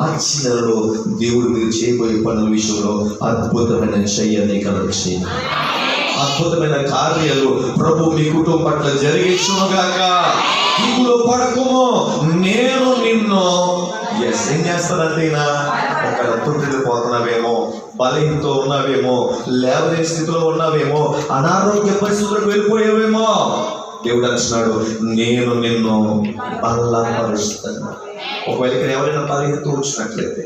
మార్చి దేవుడు మీరు చేయబోయే పనుల విషయంలో అద్భుతమైన చెయ్యని కలగచ్చి అద్భుతమైన కార్యాలు ప్రభు మీ కుటుంబం పట్ల జరిగించుగాక ఇప్పుడు పడకము. నేను నిన్ను ఎస్ ఏం చేస్తానంటే ఒక పోతున్నావేమో బలహీనతో ఉన్నావేమో లేవలేని స్థితిలో ఉన్నావేమో అనారోగ్య పరిస్థితులకు వెళ్ళిపోయావేమో. దేవుడు అంటున్నాడు నేను నిన్ను బలపరుస్తాను ఒకవేళ ఇక్కడ ఎవరైనా పరిగెత్తు వచ్చినట్లయితే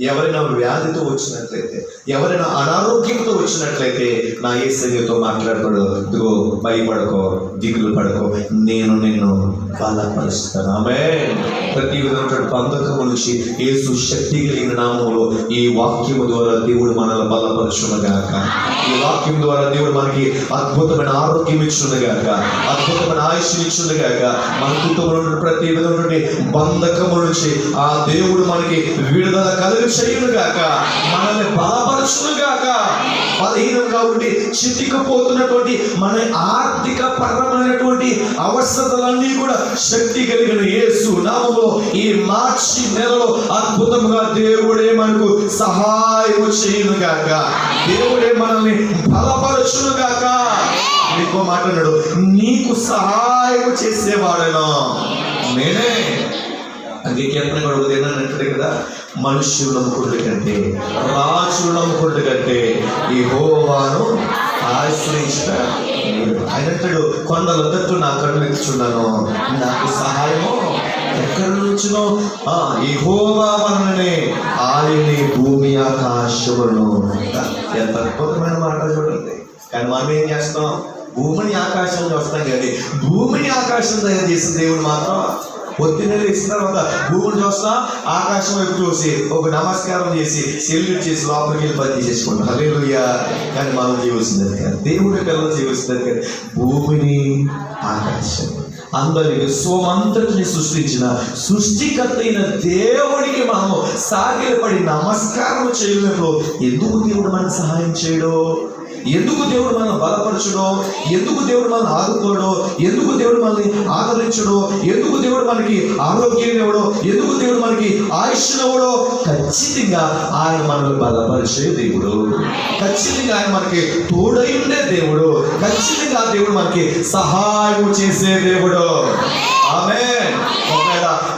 ఎవరైనా వ్యాధితో వచ్చినట్లయితే ఎవరైనా అనారోగ్యంతో వచ్చినట్లయితే నా ఏ సంగతితో మాట్లాడతాడు ఇదిగో భయపడకో దిగులు పడకో. నేను నిన్ను బలపరుస్తాను. ఆమె ప్రతి విధమైన బంధకము నుంచి ఏసు శక్తి కలిగిన నామంలో ఈ వాక్యము ద్వారా దేవుడు మనల్ని బలపరచునగాక. ఈ వాక్యం ద్వారా దేవుడు మనకి అద్భుతమైన ఆరోగ్యం ఇచ్చునుగాక అద్భుతమైన ఆయుష్ ఇచ్చునుగాక మన కుటుంబంలో ప్రతి విధమైన బంధకము నుంచి ఆ దేవుడు మనకి విడుదల కలిగి చేయునుగాక మనల్ని బలపరచునుగాక బలహీనంగా ఉండి చితికిపోతున్నటువంటి మన ఆర్థిక పరమైనటువంటి అవసరతలన్నీ కూడా శక్తి కలిగిన యేసు నామలో ఈ మార్చి నెలలో అద్భుతంగా దేవుడే మనకు సహాయం చేయునుగాక. దేవుడే మనల్ని బలపరచునుగాక. ఇంకో మాట్లాడాడు నీకు సహాయం చేసేవాడను? నేనే. అందుకే కొడుకు కూడా కదా మనుష్యులు నమ్ముకుంటు కంటే రాజులు నమ్ముకుంటు కంటే ఈ హోవాను ఆశ్రయించిన ఆయన అంటాడు కొండల తట్టు నా కళ్ళు నాకు సహాయము ఎక్కడి నుంచినో ఆ ఈ హోవా వలననే ఆయనే భూమి ఆకాశములను ఎంత అద్భుతమైన మాట చూడండి. కానీ మనం ఏం చేస్తాం? భూమిని ఆకాశం వస్తాం కానీ భూమిని ఆకాశం తయారు చేసిన దేవుడు మాత్రం పొద్దున్నే లేచిన తర్వాత భూమిని చూస్తా ఆకాశం వైపు చూసి ఒక నమస్కారం చేసి సెల్యూట్ చేసి లోపలికి వెళ్ళి పని చేసేసుకుంటాం. హల్లెలూయా. కానీ మనం చేయవలసింది అది కాదు. దేవుడి పిల్లలు చేయవలసింది కాదు. భూమిని ఆకాశం. అందరికి సోమంతటిని సృష్టించిన సృష్టికర్త అయిన దేవుడికి మనము సాగిలపడి నమస్కారం చేయలేము ఎందుకు దేవుడు మనకు సహాయం చేయడో? ఎందుకు దేవుడు మనల్ని బలపరచడో? ఎందుకు దేవుడు మనల్ని ఆదుకోడో? ఎందుకు దేవుడు మనల్ని ఆదరించడో? ఎందుకు దేవుడు మనకి ఆరోగ్యం ఇవ్వడో? ఎందుకు దేవుడు మనకి ఆయుష్నివ్వడో ఖచ్చితంగా ఆయన మనల్ని బలపరిచే దేవుడు. ఖచ్చితంగా ఆయన మనకి తోడైండే దేవుడు. ఖచ్చితంగా ఆ దేవుడు మనకి సహాయం చేసే దేవుడు. ఆమె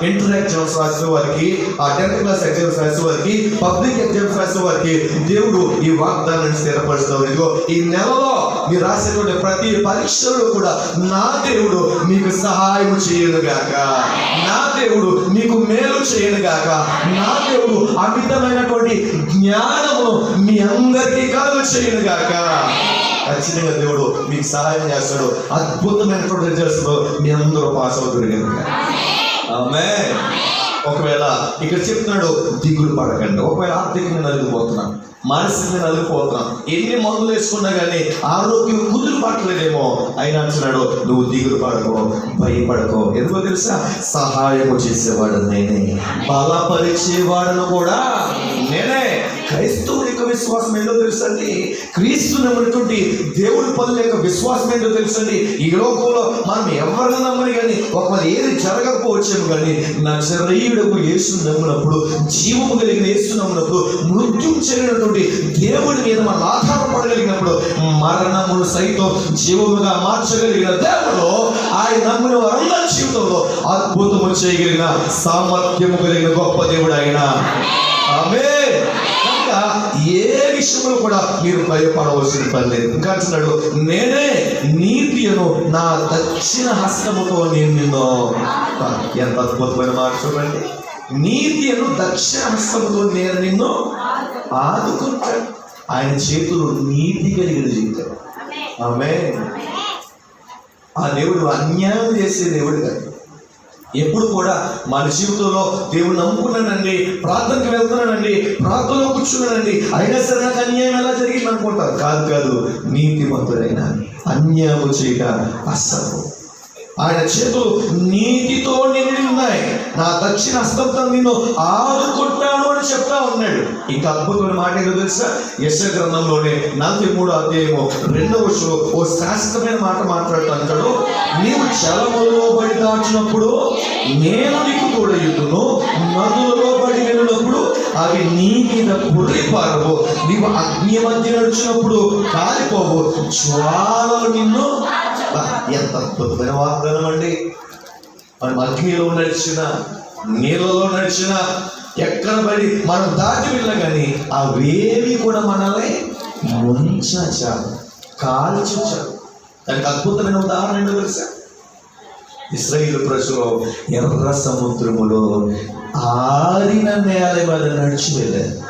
ఇంటర్ ఎగ్జామ్స్ రాసే వారికి ఆ టెన్త్ క్లాస్ ఎగ్జామ్స్ రాసే వారికి పబ్లిక్ ఎగ్జామ్స్ రాసే వారికి దేవుడు ఈ వాగ్దానాన్ని స్థిరపరుస్తాడు ఇదిగో ఈ నెలలో మీరు రాసేటువంటి ప్రతి పరీక్షలో కూడా నా దేవుడు మీకు సహాయం చేయనుగాక నా దేవుడు మీకు మేలు చేయనుగాక నా దేవుడు అమితమైనటువంటి జ్ఞానము మీ అందరికీ కలుగు చేయనుగాక ఖచ్చితంగా దేవుడు మీకు సహాయం చేస్తాడు. అద్భుతమైనటువంటి రిజల్ట్స్ మీ అందరూ పాస్ అవుతుంది కనుక ఆమె ఒకవేళ ఇక్కడ చెప్తున్నాడు దిగులు పడకండి. ఒకవేళ ఆర్థికంగా నలిగిపోతున్నాం మానసికంగా నలిగిపోతున్నాం ఎన్ని మందులు వేసుకున్నా కానీ ఆరోగ్యం కుదురు పట్టలేదేమో అయినా అంటున్నాడు. నువ్వు దిగులు పడకో భయపడకో. ఎందుకో తెలుసా? సహాయము చేసేవాడు నేనే బలపరిచేవాడను కూడా నేనే. క్రైస్తవుడి విశ్వాసం ఏందో తెలుసండి? క్రీస్తు నమ్మినటువంటి దేవుడి పనుల యొక్క విశ్వాసం ఏందో తెలుసండి? ఈ లోకంలో మనం ఎవరిని నమ్మని కానీ ఒకవేళ ఏది జరగకపోవచ్చేమో కానీ నా శరీరుడు యేసు నమ్మినప్పుడు జీవము కలిగిన యేసు నమ్మినప్పుడు మృత్యుం చెందినటువంటి దేవుడి మీద మనం ఆధారపడగలిగినప్పుడు మరణమును సైతం జీవముగా మార్చగలిగిన దేవుడు ఆయన నమ్మిన వారందరి జీవితంలో అద్భుతము చేయగలిగిన సామర్థ్యము కలిగిన గొప్ప దేవుడు ఆయన. ఆమె ఏ విషయంలో కూడా మీరు భయపడవలసిన పని లేదు. ఇంకా అంటున్నాడు నేనే నీతియను నా దక్షిణ హస్తముతో నేను నిన్ను ఎంత అద్భుతమైన మాట చూడండి. నీతియను దక్షిణ హస్తముతో నేను నిన్ను ఆదుకుంటాను. ఆయన చేతులు నీతి కలిగిన జీవితం. ఆమె ఆ దేవుడు అన్యాయం చేసే దేవుడు కాదు. ఎప్పుడు కూడా మన జీవితంలో దేవుడు నమ్ముకున్నానండి ప్రార్థనకు వెళ్తున్నానండి ప్రార్థనలో కూర్చున్నానండి అయినా సరే నాకు అన్యాయం ఎలా జరిగింది అనుకుంటారు కాదు కాదు నీతిమంతుడైన అన్యాయము చేయక అస్సలు ఆయన చేతులు నీతితో నిండి ఉన్నాయి నా దక్షిణ హస్తంతో నిన్ను ఆదుకుంటాను అని చెప్తా ఉన్నాడు. ఇంకా అద్భుతమైన మాట ఏదో తెలుసా? యశ గ్రంథంలోనే నలభై మూడు అధ్యాయము రెండవ వచనంలో ఓ శాశ్వతమైన మాట మాట్లాడుతూ అంటాడు నీవు చలములో బడి దాచినప్పుడు నేను నీకు తోడయుతును నదులలో బడి వెళ్ళినప్పుడు అవి నీ మీద పొర్లిపారవు నీవు అగ్ని మధ్య నడిచినప్పుడు కాలిపోవు. జ్వాలలు నిన్ను ఎంత అద్భుతమైన వాగ్దానం అండి. మనం అగ్నిలో నడిచిన నీళ్ళలో నడిచిన ఎక్కడ పడి మనం దాటి వెళ్ళగాని అవేవి కూడా మనల్ని ముంచచ కాల్చచ దానికి అద్భుతమైన ఉదాహరణ ఏంటో తెలుసా? ఇస్రాయిల్ ప్రజలు ఎర్ర సముద్రములో ఆరిన నేల మీద నడిచి వెళ్ళారు.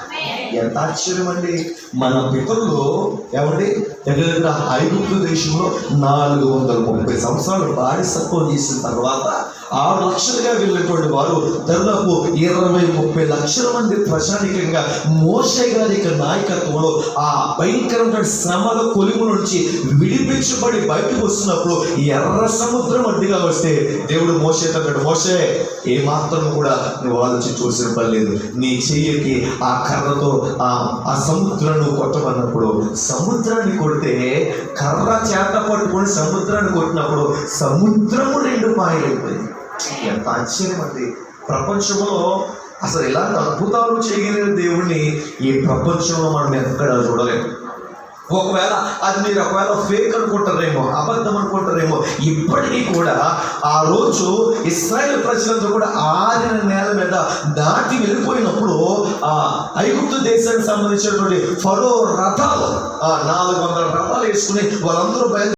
ఎంత ఆశ్చర్యం అండి. మన పితరులు ఏమండి? దగ్గర ఐగుప్తు దేశంలో నాలుగు వందల ముప్పై సంవత్సరాలు బానిసత్వం చేసిన తర్వాత ఆరు లక్షలుగా వెళ్ళినటువంటి వారు దాదాపు ఇరవై ముప్పై లక్షల మంది ప్రజానికంగా మోసే గారి యొక్క నాయకత్వంలో ఆ భయంకరమైన శ్రమల కొలుము నుంచి విడిపించబడి బయటకు వస్తున్నప్పుడు ఎర్ర సముద్రం అడ్డుగా వస్తే దేవుడు మోసే తగ్గడు మోసే ఏ మాత్రం కూడా నువ్వు ఆలోచించి చూసిన పని లేదు. నీ చెయ్యికి ఆ కర్రతో ఆ ఆ సముద్రాన్ని కొట్టమన్నప్పుడు సముద్రాన్ని కొడితే కర్ర చేత పట్టుకొని సముద్రాన్ని కొట్టినప్పుడు సముద్రము రెండు పాయలైపోయింది ఎంత ఆశ్చర్యం అండి ప్రపంచంలో అసలు ఇలాంటి అద్భుతాలు చేయగలిగిన దేవుణ్ణి ఈ ప్రపంచంలో మనం ఎక్కడ చూడలేము ఒకవేళ అది మీరు ఒకవేళ ఫేక్ అనుకుంటారేమో అబద్ధం అనుకుంటారేమో ఇప్పటికీ కూడా ఆ రోజు ఇస్రాయేల్ ప్రజలంతా కూడా ఆరిన నేల మీద దాటి వెళ్ళిపోయినప్పుడు ఆ ఐగుప్తు దేశానికి సంబంధించినటువంటి ఫరో రథాలు ఆ నాలుగు వందల రథాలు వేసుకుని వాళ్ళందరూ బయలు